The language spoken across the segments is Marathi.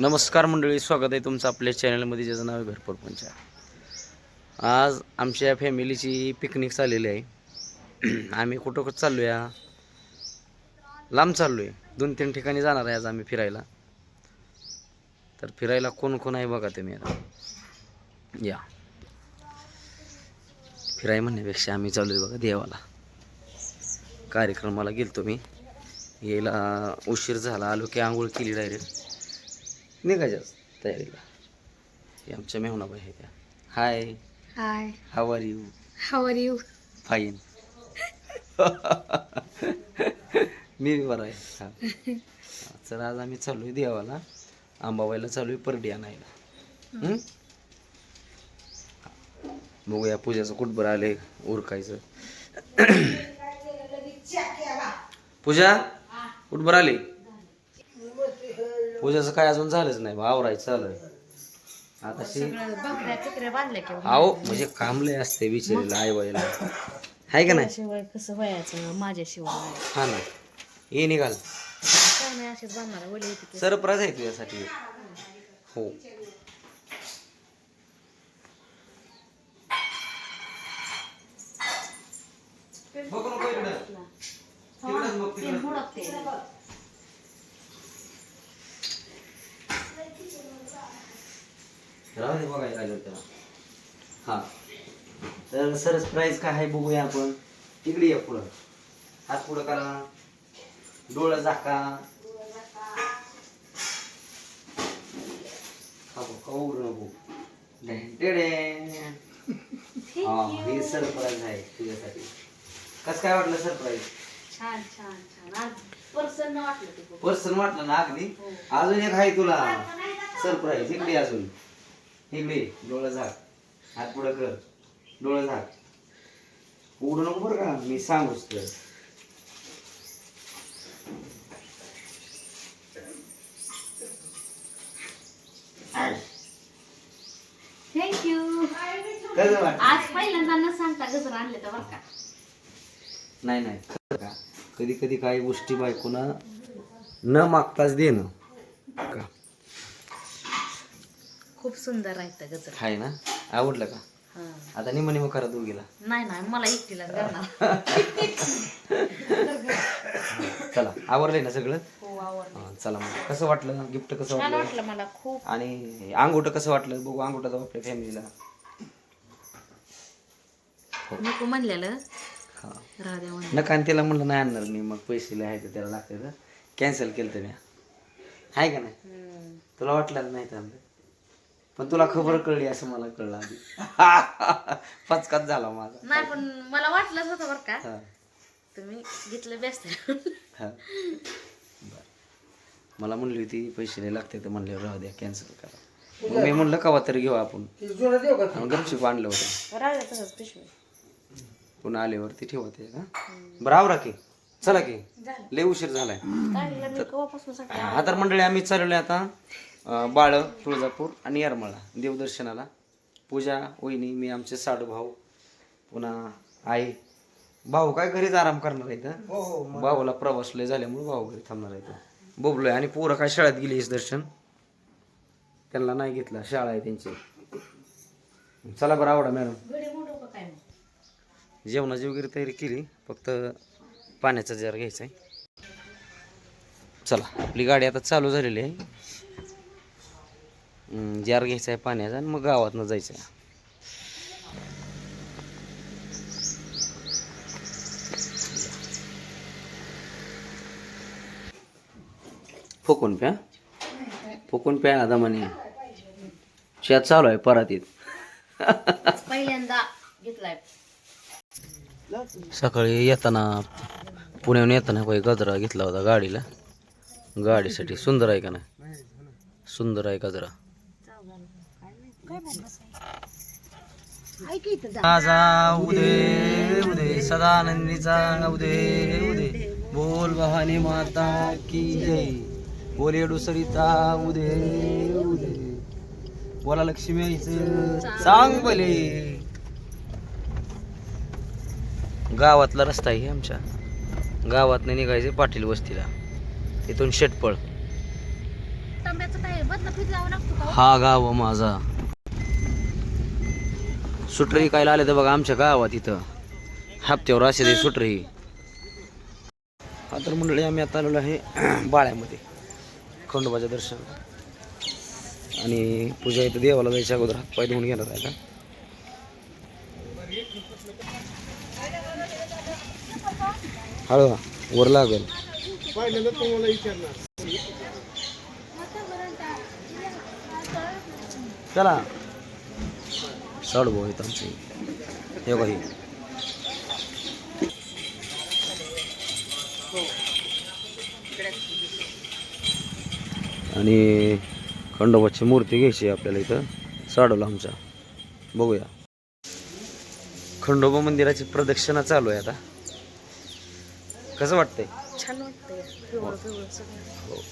नमस्कार मंडळी स्वागत आहे तुमचं आपल्या चॅनलमध्ये ज्याचं नाव आहे भरपूर पंचायत आज आमच्या फॅमिलीची पिकनिक चाललेली आहे. आम्ही कुठं चाललो या लांब चाललो आहे दोन तीन ठिकाणी जाणार आहे आज आम्ही फिरायला. तर फिरायला कोण कोण आहे बघा तुम्ही आता. या. फिराय म्हणण्यापेक्षा आम्ही चाललो आहे बघा देवाला. कार्यक्रमाला गेलो मी. यायला उशीर झाला. आलो की आंघोळ केली डायरेक्ट निघायच्याच तयारीला. हे आमच्या मेहनाबाई आहे त्या. Hi Hi, how are you how are you? Fine मी बी बरा आहे. हा. तर आज आम्ही चालू आहे देवाला. आंबाबाईला चालू आहे परडी आणायला? बघूया पूजाचं कुठबर आले उरकायचं. पूजा कुठबर आली पूजाचं काय अजून झालंच नाही बा, आवरायचं चालू आता शी आहो म्हणजे कामले असते विचारेला आई बाईला आहे का नाही? शिवाय कसं व्हायचं? माझ्याशिवाय हा ना. ये निघाल. काय नाही असेच बांधणार वडे येते की सरप्राईज आहे तुझ्यासाठी हो. बघू नको इकडं. तिकडंच बघ, ते तिकडं. हुडकते राहू दे बघायला आलो त्याला. हा. तर सरप्राईज काय आहे बघूया आपण. तिकडे या पुढं. हात पुढं करा. डोळं झाका. हा बघ, कौर नको. हा हे सरप्राईज आहे तुझ्यासाठी. कसं काय वाटलं सरप्राईज छान छान छान. आज प्रसन्न वाटलं. पर्सन वाटलं ना अगदी? हो. अजून एक आहे तुला. सरप्राईज इकडे अजून. इकडे डोळं झाक. हात पुढं कर. डोळं झाक. उघडू नको बरं का? मी सांगूच तर Thank you. कसं वाटलं आज पहिल्यांदा न सांगता गजर आणले तर बरं का? नाही नाही. खरं का? कधी कधी काही गोष्टी बायकोना न मागताच देणं. का? खूप सुंदर आहे त्या गजर. आहे ना? आवडलं का? हा. आता निम निम करा दोघीला. नाही नाही मला एकटीला चला आवडलंय ना सगळं? हो चला मग. कसं वाटलं? गिफ्ट कसं वाटलं? वाटलं मला खूप. आणि अंगुठं कसं वाटलं? बघू अंगुठा जाऊ आपल्या फॅमिलीला नको म्हणलेलं. नका आणि त्याला म्हणलं नाही आणणार मी मग पैसे लिहायचे त्याला लागते तर कॅन्सल केलं तर मी. आहे का नाही. तुला वाटलं नाही तर पण तुला खबर कळली असं मला कळलं आधी. पचकात झाला माझा. नाही पण मला वाटलंच होतं बरं का. हा. तुम्ही घेतलं बेस्ट हा. बरं. मला म्हणली होती पैसे नाही लागते तर म्हणले राहू द्या कॅन्सल करा. मग मी म्हणलं कवा तरी घेऊ आपण. आणि गपचूप आणलं होतं. राहिलं तसंच पिशवी. पुन्हा आल्यावरती ठेवते का बरं आवरा की. चला की. लय उशीर झालाय. काढलं मी कवापासून सांगते हा तर मंडळी आम्ही चाललोय आता. बाळ तुळजापूर आणि येरमाळा देवदर्शनाला. पूजा वहिनी मी आमचे साडू भाऊ पुन्हा आई. भाऊ काय घरीच आराम करणार आहे भाऊला प्रवास लय झाल्यामुळे भाऊ घरी थांबणार आहे बोबलोय आणि पोरं काय शाळेत गेली दर्शन? त्यांना नाही घेतलं शाळा आहे त्यांची. चला बरं आवडा मॅडम. जेवणाची वगैरे तयारी केली फक्त पाण्याचा जार घ्यायचा आहे चला आपली गाडी आता चालू झालेली आहे. जार घ्यायचा आहे पाण्याचा आणि मग गावातनं जायचं आहे. फुकून प्या. फुकून प्या दमाने. शेत चालू आहे परातीत पहिल्यांदा घेतलाय. सकाळी येताना पुण्याहून येताना काही गजरा घेतला होता गाडीला. गाडीसाठी सुंदर आहे का नाही? सुंदर आहे गजरा. माझा उदे उदे सदानंदीचा उदे उदे. बोल भवानी माता की जय. बोले दुसरीता उदे उदे. बोला लक्ष्मी सांग भले गावातला रस्ता आहे आमच्या. गावातनं निघायचे पाटील वस्तीला. इथून शेटपळ. हो? हा गाव माझा. सुटरी काय आले तर बघा आमच्या गावात इथं. हप्त्यावर असे सुटरी. हा तर मंडळी आम्ही आता आलेलो आहे बाळ्यामध्ये. खंडोबाचं दर्शन. आणि पूजा इथं देवाला जायच्या अगोदर हातपाय धुवून घेणार आहे का हळू वर लागेल. चला. साडू भाऊ आहेत आमचे. हे काही आणि खंडोबाची मूर्ती घ्यायची आहे आपल्याला इथं. साडूला आमच्या. बघूया. खंडोबा मंदिराची प्रदक्षिणा चालू आहे आता. कसं वाटतंय? छान वाटतंय. सगळं. हो.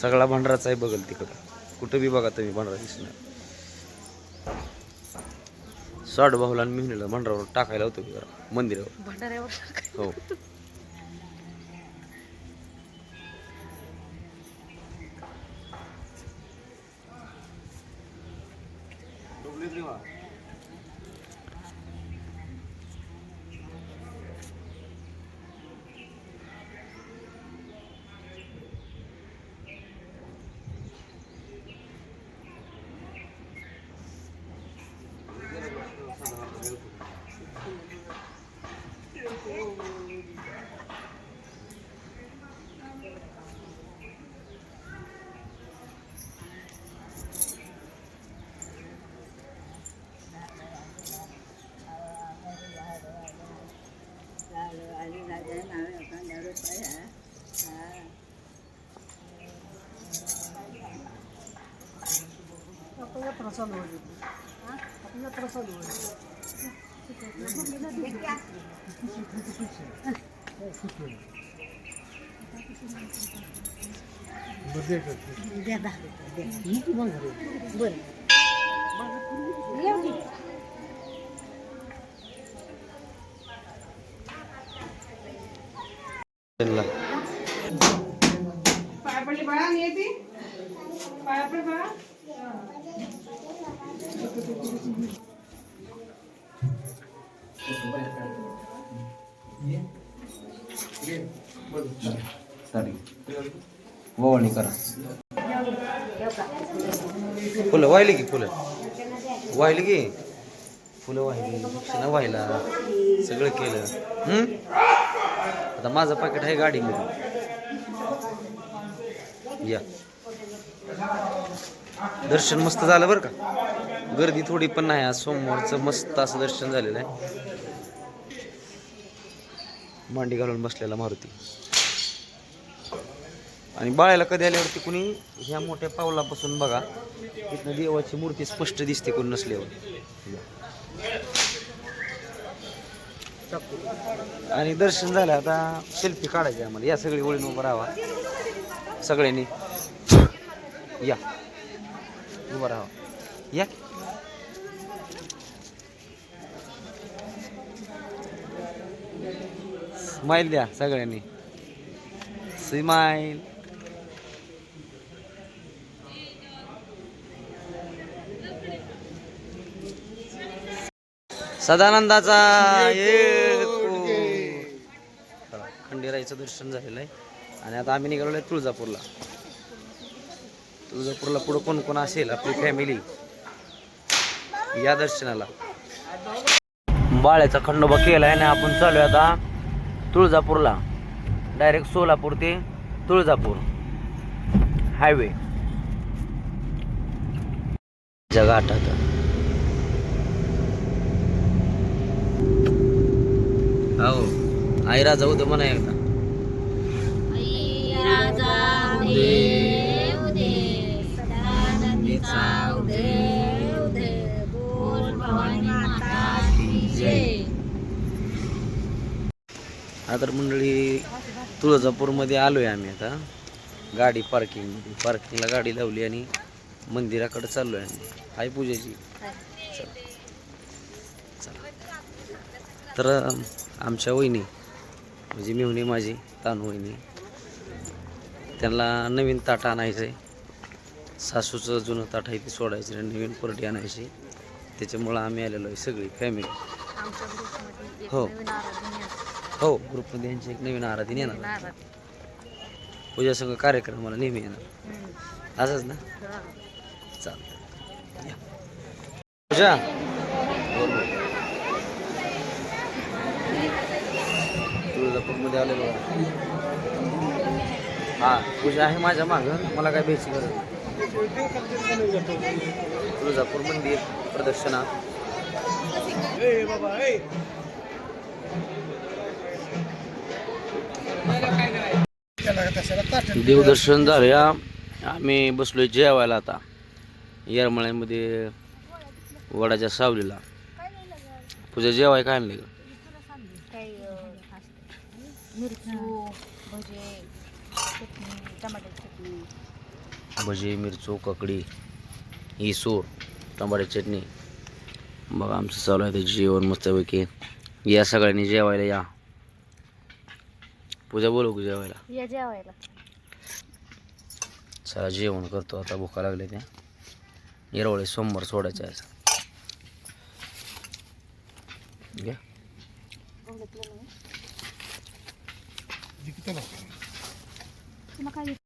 सगळा भंडाराचा आहे बघल तिकडं. कुठं बी बघा तुम्ही भंडारा दिसणार. साडू भाऊला आणि मिळणीला भंडारावर टाकायला होतो की जरा मंदिरावर. भंडाऱ्यावर हो. trabalhador. Tá? Apenas trabalhador. Verdade, verdade. Muito bom. Bom. वळणी करा. फुलं वाहिली की फुलं? वाहिली की? फुलं वाहिली. दक्षिणा व्हायला सगळं केलं. आता माझं पाकिट आहे गाडीमध्ये. या. दर्शन मस्त झालं बरं का? गर्दी थोडी पण नाही आज. सोमवारचं मस्त असं दर्शन झालेलं आहे. मांडी घालून बसलेला मारुती. आणि बाळाला कधी आल्यावरती कुणी ह्या मोठ्या पावलापासून बघा इथनं देवाची मूर्ती स्पष्ट दिसते कोणी नसल्यावर. आणि दर्शन झालं आता सेल्फी काढायची आम्हाला. या सगळी ओळीन उभं राहा. सगळ्यांनी. या. उभं राहा. या. स्माईल द्या सगळ्यांनी. स्माईल. सदानंदाचा खंडेराईचं दर्शन झालेलं आहे. आणि आता आम्ही निघालो आहे तुळजापूरला. तुळजापूरला पुढं कोण कोण असेल आपली फॅमिली या दर्शनाला. बाळ्याचा खंडोबा केला आहे आणि आपण चालू आता तुळजापूरला. डायरेक्ट सोलापूर ते तुळजापूर. हायवे जगाटात हो आई राजा उद्या म्हणा एकदा राजा देव दे सदानंदीचा देव दे बोल भवानी माता की जय. हा तर मंडळी तुळजापूरमध्ये आलो आहे आम्ही आता. गाडी पार्किंग पार्किंगला गाडी लावली आणि मंदिराकडे चाललो आहे आम्ही. हाय पूजेची तर आमच्या वहिनी म्हणजे मेहुणी माझी तानू वहिनी त्यांना नवीन ताट आणायचं आहे सासूचं जुनं ताट आहे ते सोडायचं आणि नवीन परडी आणायची त्याच्यामुळं आम्ही आलेलो आहे सगळी फॅमिली हो. हो ग्रुपमध्ये यांची एक नवीन आराधीन येणार. पूजा सगळं कार्यक्रमाला नेहमी येणार. असंच ना. चालतं. पूजा तुळजापूरमध्ये आलेलो आहे. हा पूजा आहे माझ्या मागं. मला काय भ्यायची गरज तुळजापूर मंदिर प्रदर्शना देवदर्शन झालं या आम्ही बसलोय जेवायला आता. येरमळ्यामध्ये वडाच्या सावलीला. पूजा जेवाय काय आणलं मिरचू भजे चटणी टमाट्याची चटणी. भजी मिरचू ककडी इसूर टमाट्याची चटणी. बघा आमचं चालू आहे ते जेवण मस्तपैकी. या सगळ्यांनी जेवायला या. पूजा बोलू का जेवायला? या जेवायला. चला जेवण करतो. आता भुका लागले त्या. येरवळे सोमवार सोडायचं आहे घ्या. できかな。細か